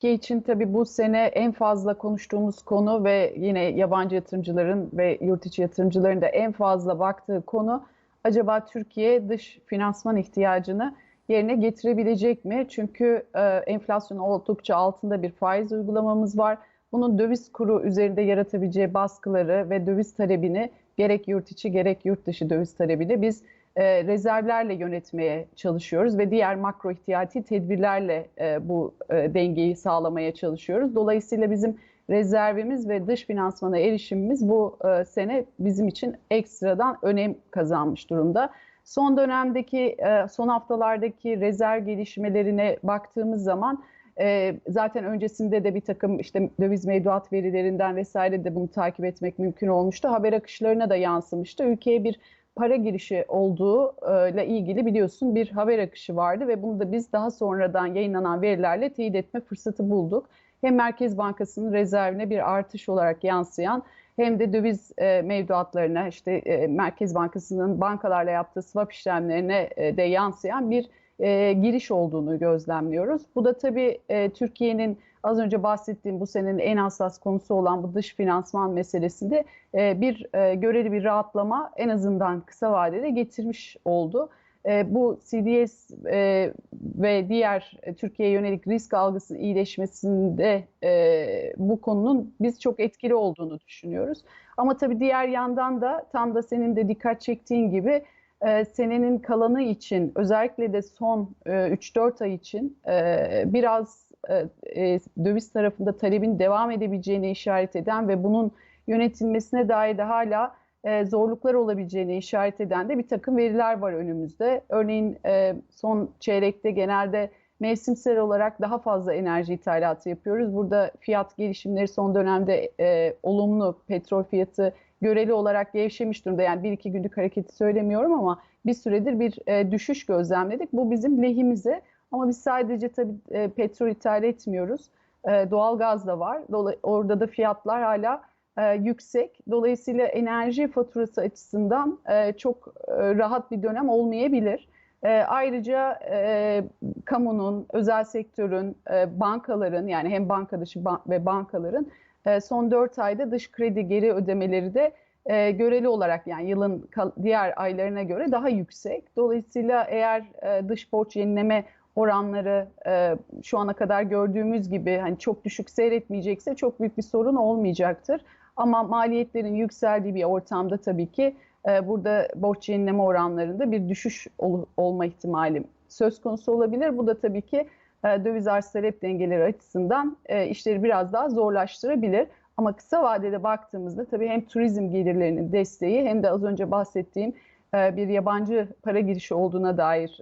Türkiye için tabii bu sene en fazla konuştuğumuz konu ve yine yabancı yatırımcıların ve yurt içi yatırımcıların da en fazla baktığı konu acaba Türkiye dış finansman ihtiyacını yerine getirebilecek mi? Çünkü e, enflasyon oldukça altında bir faiz uygulamamız var. Bunun döviz kuru üzerinde yaratabileceği baskıları ve döviz talebini gerek yurt içi gerek yurt dışı döviz talebini biz e, rezervlerle yönetmeye çalışıyoruz ve diğer makro ihtiyati tedbirlerle e, bu e, dengeyi sağlamaya çalışıyoruz. Dolayısıyla bizim rezervimiz ve dış finansmana erişimimiz bu e, sene bizim için ekstradan önem kazanmış durumda. Son dönemdeki, e, son haftalardaki rezerv gelişmelerine baktığımız zaman e, zaten öncesinde de bir takım işte döviz mevduat verilerinden vesaire de bunu takip etmek mümkün olmuştu. Haber akışlarına da yansımıştı. Ülkeye bir para girişi olduğu ile ilgili biliyorsun bir haber akışı vardı ve bunu da biz daha sonradan yayınlanan verilerle teyit etme fırsatı bulduk. Hem Merkez Bankası'nın rezervine bir artış olarak yansıyan hem de döviz e, mevduatlarına işte e, Merkez Bankası'nın bankalarla yaptığı swap işlemlerine e, de yansıyan bir e, giriş olduğunu gözlemliyoruz. Bu da tabii e, Türkiye'nin az önce bahsettiğim bu senenin en hassas konusu olan bu dış finansman meselesinde e, bir e, göreli bir rahatlama en azından kısa vadede getirmiş oldu. E, bu CDS e, ve diğer e, Türkiye'ye yönelik risk algısının iyileşmesinde e, bu konunun biz çok etkili olduğunu düşünüyoruz. Ama tabii diğer yandan da tam da senin de dikkat çektiğin gibi e, senenin kalanı için özellikle de son e, 3-4 ay için e, biraz e, e, döviz tarafında talebin devam edebileceğini işaret eden ve bunun yönetilmesine dair de hala e, zorluklar olabileceğini işaret eden de bir takım veriler var önümüzde. Örneğin e, son çeyrekte genelde mevsimsel olarak daha fazla enerji ithalatı yapıyoruz. Burada fiyat gelişimleri son dönemde e, olumlu petrol fiyatı göreli olarak gevşemiş durumda. Yani bir iki günlük hareketi söylemiyorum ama bir süredir bir e, düşüş gözlemledik. Bu bizim lehimize ama biz sadece tabii e, petrol ithal etmiyoruz. E, doğal gaz da var. Dolayı, orada da fiyatlar hala e, yüksek. Dolayısıyla enerji faturası açısından e, çok e, rahat bir dönem olmayabilir. E, ayrıca e, kamunun, özel sektörün, e, bankaların yani hem banka dışı ban ve bankaların e, son 4 ayda dış kredi geri ödemeleri de e, göreli olarak yani yılın diğer aylarına göre daha yüksek. Dolayısıyla eğer e, dış borç yenileme oranları e, şu ana kadar gördüğümüz gibi hani çok düşük seyretmeyecekse çok büyük bir sorun olmayacaktır. Ama maliyetlerin yükseldiği bir ortamda tabii ki burada borç yenileme oranlarında bir düşüş ol, olma ihtimali söz konusu olabilir. Bu da tabii ki e, döviz arz talep dengeleri açısından e, işleri biraz daha zorlaştırabilir. Ama kısa vadede baktığımızda tabii hem turizm gelirlerinin desteği hem de az önce bahsettiğim e, bir yabancı para girişi olduğuna dair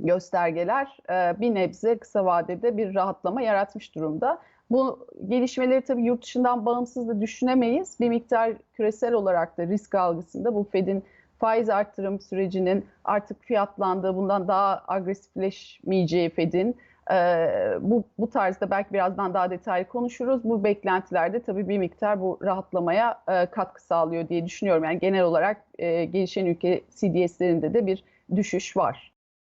göstergeler e, bir nebze kısa vadede bir rahatlama yaratmış durumda. Bu gelişmeleri tabii yurt dışından bağımsız da düşünemeyiz. Bir miktar küresel olarak da risk algısında bu Fed'in faiz arttırım sürecinin artık fiyatlandığı, bundan daha agresifleşmeyeceği Fed'in e, bu, bu tarzda belki birazdan daha detaylı konuşuruz. Bu beklentilerde tabii bir miktar bu rahatlamaya e, katkı sağlıyor diye düşünüyorum. Yani genel olarak gelişen ülke CDS'lerinde de bir düşüş var.